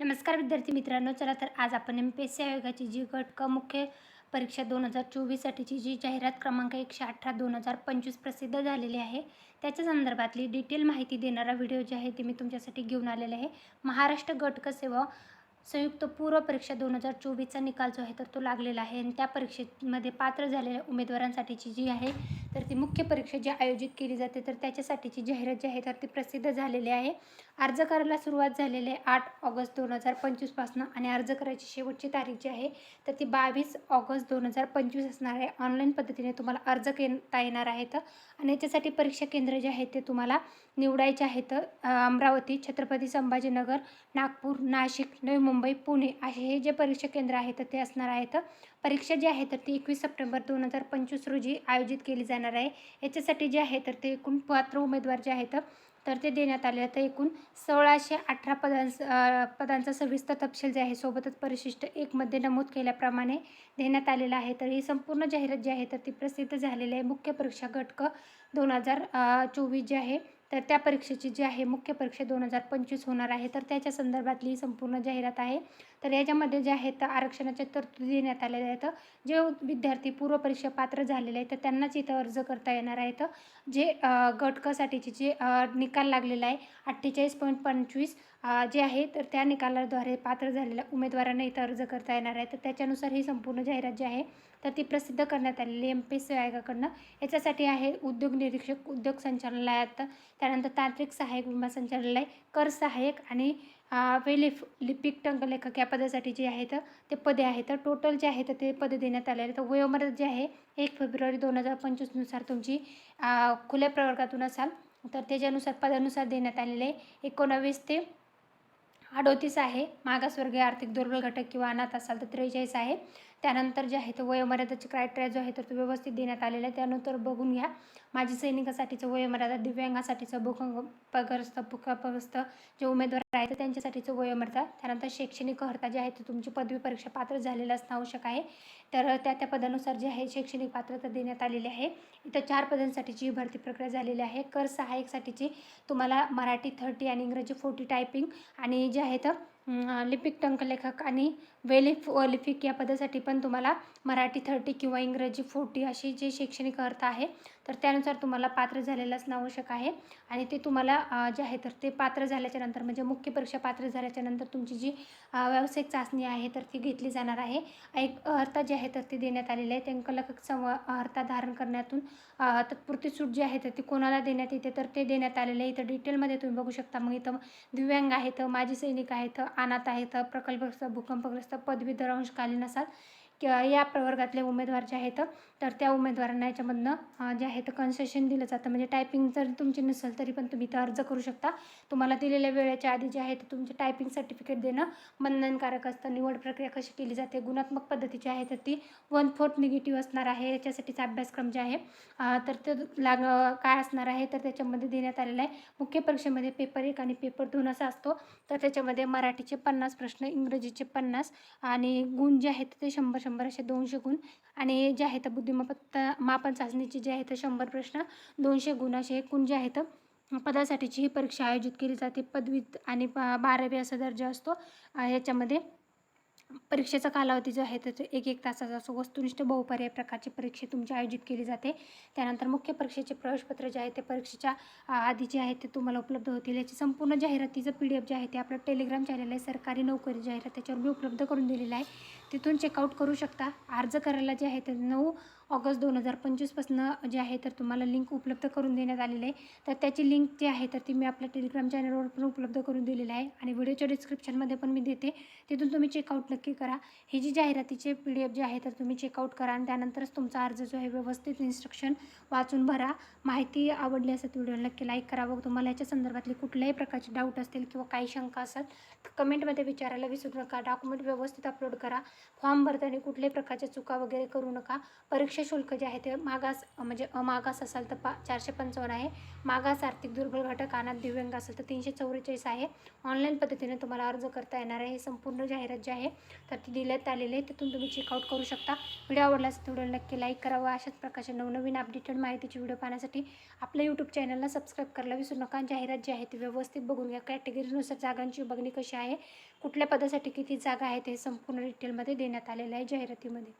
नमस्कार विद्यार्थी मित्रांनो चला तर आज आपण एम पी एस सी आयोगाची जी गट क मुख्य परीक्षा दोन हजार चोवीससाठीची जी जाहिरात क्रमांक एकशे अठरा दोन हजार पंचवीस प्रसिद्ध झालेली आहे त्याच्या संदर्भातली डिटेल माहिती देणारा व्हिडिओ जे आहे ते मी तुमच्यासाठी घेऊन आलेले आहे. महाराष्ट्र गट क सेवा संयुक्त पूर्व परीक्षा दोन हजार चोवीसचा निकाल जो आहे तर तो लागलेला आहे. आणि त्या परीक्षेमध्ये पात्र झालेल्या उमेदवारांसाठीची जी आहे तर ती मुख्य परीक्षा जी आयोजित केली जाते तर त्याच्यासाठीची जाहिरात जी आहे तर ती प्रसिद्ध झालेली आहे. अर्ज करायला सुरुवात झालेली आहे आठ ऑगस्ट दोन हजार पंचवीसपासून आणि अर्ज करायची शेवटची तारीख जी आहे तर ती बावीस ऑगस्ट दोन हजार पंचवीस असणार आहे. ऑनलाईन पद्धतीने तुम्हाला अर्ज करता येणार आहेत आणि याच्यासाठी परीक्षा केंद्र जे आहेत ते तुम्हाला निवडायचे आहेत. अमरावती छत्रपती संभाजीनगर नागपूर नाशिक नवी मुंबई मुंबई पुणे असे हे जे परीक्षा केंद्र आहेत ते असणार आहेत. परीक्षा जी आहे तर ती एकवीस सप्टेंबर दोन हजार पंचवीस रोजी आयोजित केली जाणार आहे. याच्यासाठी जे आहे तर ते एकूण पात्र उमेदवार जे आहेत तर ते देण्यात आले तर एकूण सोळाशे अठरा पदांस पदांचा सविस्तर तपशील जे आहे सोबतच परिशिष्ट एकमध्ये नमूद केल्याप्रमाणे देण्यात आलेलं आहे. तर ही संपूर्ण जाहिरात जी आहे तर ती प्रसिद्ध झालेली आहे. मुख्य परीक्षा गटक दोन हजार चोवीस जे आहे तर त्या परीक्षेची जी आहे मुख्य परीक्षा दोन हजार पंचवीस होणार आहे. तर त्याच्या संदर्भातली ही संपूर्ण जाहिरात आहे. तर याच्यामध्ये जे आहेत आरक्षणाच्या तरतुदी देण्यात आलेल्या आहेत. जे विद्यार्थी पूर्व परीक्षा पात्र झालेले आहेत तर त्यांनाच इथं अर्ज करता येणार आहेत. जे गटकसाठीचे जे निकाल लागलेला आहे अठ्ठेचाळीस पॉईंट पंचवीस जे आहे तर त्या निकालाद्वारे पात्र झालेल्या उमेदवारांना इथं अर्ज करता येणार आहे. तर त्याच्यानुसार ही संपूर्ण जाहिरात जी आहे तर ती प्रसिद्ध करण्यात आलेली एम पी एस सी आयोगाकडनं. याच्यासाठी आहे उद्योग निरीक्षक उद्योग संचालनालयात. त्यानंतर तांत्रिक सहाय्यक विमा संचालनालय कर सहाय्यक आणि वेलिफ लिपिक टंकलेखक या पदासाठी जे आहेत ते पदे आहेत. टोटल जे आहेत ते पदे देण्यात आलेले तर वयोमर्यादा जे आहे एक फेब्रुवारी दोन हजार पंचवीसनुसार तुमची खुल्या प्रवर्गातून असाल. तर त्याच्यानुसार पदानुसार देण्यात आलेले एकोणावीस ते अडोतीस आहे. मागासवर्गीय आर्थिक दुर्बल घटक किंवा अनाथ असाल तर त्रेचाळीस आहे. त्यानंतर जे आहे तो वयोमर्यादाची क्रायटेरिया जो आहे तर तो व्यवस्थित देण्यात आलेला आहे. त्यानंतर बघून घ्या. माजी सैनिकासाठीचं वयोमर्यादा दिव्यांगासाठीचं भूकंपग्रस्त भूकपग्रस्त जे उमेदवार आहेत त्यांच्यासाठीचं वयोमर्यादा त्यानंतर शैक्षणिक अर्हता जी आहे ती तुमची पदवी परीक्षा पात्र झालेलं असणं आवश्यक आहे. तर त्या त्या पदानुसार जे आहे शैक्षणिक पात्रता देण्यात आलेली आहे. इथं चार पदांसाठीची ही भरती प्रक्रिया झालेली आहे. कर सहाय्यकसाठीची तुम्हाला मराठी थर्टी आणि इंग्रजी फोर्टी टायपिंग आणि जे आहेत लिपिक लिपिक टंकलेखक आणि वेलिफ ओलिफिक या पदासाठी पण तुम्हाला मराठी थर्टी किंवा इंग्रजी फोर्टी अशी जी शैक्षणिक अर्थ आहे तर त्यानुसार तुम्हाला पात्र झालेलं असणं आवश्यक आहे. आणि ते तुम्हाला जे आहे तर ते पात्र झाल्याच्यानंतर म्हणजे मुख्य परीक्षा पात्र झाल्याच्यानंतर तुमची जी व्यावसायिक चाचणी आहे तर ती घेतली जाणार आहे. एक अर्थ जी आहे तर ती देण्यात आलेली आहे. टंकलेखक सम अर्हता धारण करण्यातून तत्पुरती सूट जी आहे तर ती कोणाला देण्यात येते तर ते देण्यात आलेलं आहे. इथं डिटेलमध्ये तुम्ही बघू शकता. मग इथं दिव्यांग आहेत माजी सैनिक आहेत अनाथ आहेत प्रकल्पग्रस्त भूकंपग्रस्त पदवीधर अंशकालीन असाल. किंवा या प्रवर्गातले उमेदवार जे आहेत तर त्या उमेदवारांना याच्यामधनं जे आहे तर कन्सेशन दिलं जातं. म्हणजे टायपिंग जर तुमची नसेल तरी पण तुम्ही इथं अर्ज करू शकता. तुम्हाला दिलेल्या वेळेच्या आधी जे आहे तर तुमचे टायपिंग सर्टिफिकेट देणं बंधनकारक असतं. निवड प्रक्रिया कशी केली जाते गुणात्मक पद्धतीची आहे तर ती वन फोर्थ निगेटिव्ह असणार आहे. याच्यासाठीचा अभ्यासक्रम जे आहे तर ते लाग काय असणार आहे तर त्याच्यामध्ये देण्यात आलेलं आहे. मुख्य परीक्षेमध्ये पेपर एक आणि पेपर दोन असा असतो. तर त्याच्यामध्ये मराठीचे पन्नास प्रश्न इंग्रजीचे पन्नास आणि गुण जे आहेत ते शंभर शंभर असे दोनशे गुण. आणि जे आहेत बुद्धिमत्ता मापन चाचणीचे जे आहेत शंभर प्रश्न दोनशे गुण असे एकूण जे आहेत पदासाठीची ही परीक्षा आयोजित केली जाते. पदवी आणि बारावी असा दर्जा असतो. याच्यामध्ये परीक्षेचा कालावधी जो आहे तो एक एक तासाचा असो वस्तुनिष्ठ बहुपर्याय प्रकारची परीक्षा तुमची आयोजित केली जाते. त्यानंतर मुख्य परीक्षेचे प्रवेशपत्र जे आहे ते परीक्षेच्या आधी जे आहे ते तुम्हाला उपलब्ध होतील. याची संपूर्ण जाहिरातीचं पी डी एफ जे आहे ते आपलं टेलिग्राम चॅनल आहे. सरकारी नोकरी जाहिरात त्याच्यावर मी उपलब्ध करून दिलेलं आहे. तिथून चेकआउट करू शकता. अर्ज करायला जे आहे ते नऊ ऑगस्ट दोन हजार पंचवीसपासनं जे आहे तर तुम्हाला लिंक उपलब्ध करून देण्यात आलेलं आहे. तर त्याची लिंक जी आहे तर ती मी आपल्या टेलिग्राम चॅनलवर पण उपलब्ध करून दिलेली आहे. आणि व्हिडिओच्या डिस्क्रिप्शनमध्ये पण मी देते. तिथून तुम्ही चेकआउट नक्की करा. ही जी जाहिरातीचे पी डी एफ जे आहे तर तुम्ही चेकआउट करा. आणि त्यानंतरच तुमचा अर्ज जो आहे व्यवस्थित इन्स्ट्रक्शन वाचून भरा. माहिती आवडली असेल तर व्हिडिओ नक्की लाईक करा. व तुम्हाला याच्या संदर्भातली कुठल्याही प्रकारचे डाऊट असतील किंवा काही शंका असेल तर कमेंटमध्ये विचारायला विसरू नका. डॉक्युमेंट व्यवस्थित अपलोड करा. फॉर्म भरताना कुठल्याही प्रकारच्या चुका वगैरे करू नका. परीक्षा शुल्क जे आहे ते मागास म्हणजे अमागास असाल तर पा चारशे पंचावन्न आहे. मागास आर्थिक दुर्बल घटक अनाथ दिव्यांग असेल तर तीनशे चौवेचाळीस आहे. ऑनलाईन पद्धतीने तुम्हाला अर्ज करता येणार आहे. हे संपूर्ण जाहिरात जी आहे तर ती दिल्यात आलेली आहे. तिथून तुम्ही चेकआउट करू शकता. व्हिडिओ आवडल्यास व्हिडिओ नक्की लाईक करावा. अशाच प्रकारचे नवनवीन अपडेटेड माहितीची व्हिडिओ पाहण्यासाठी आपल्या यूट्यूब चॅनलला सबस्क्राईब करायला विसरू नका. जाहिरात जी आहे ती व्यवस्थित बघून घ्या. कॅटेगरीनुसार जागांची बघणी कशी आहे कुठल्या पदासाठी किती जागा आहेत हे संपूर्ण डिटेलमध्ये देण्यात आलेलं आहे जाहिरातीमध्ये.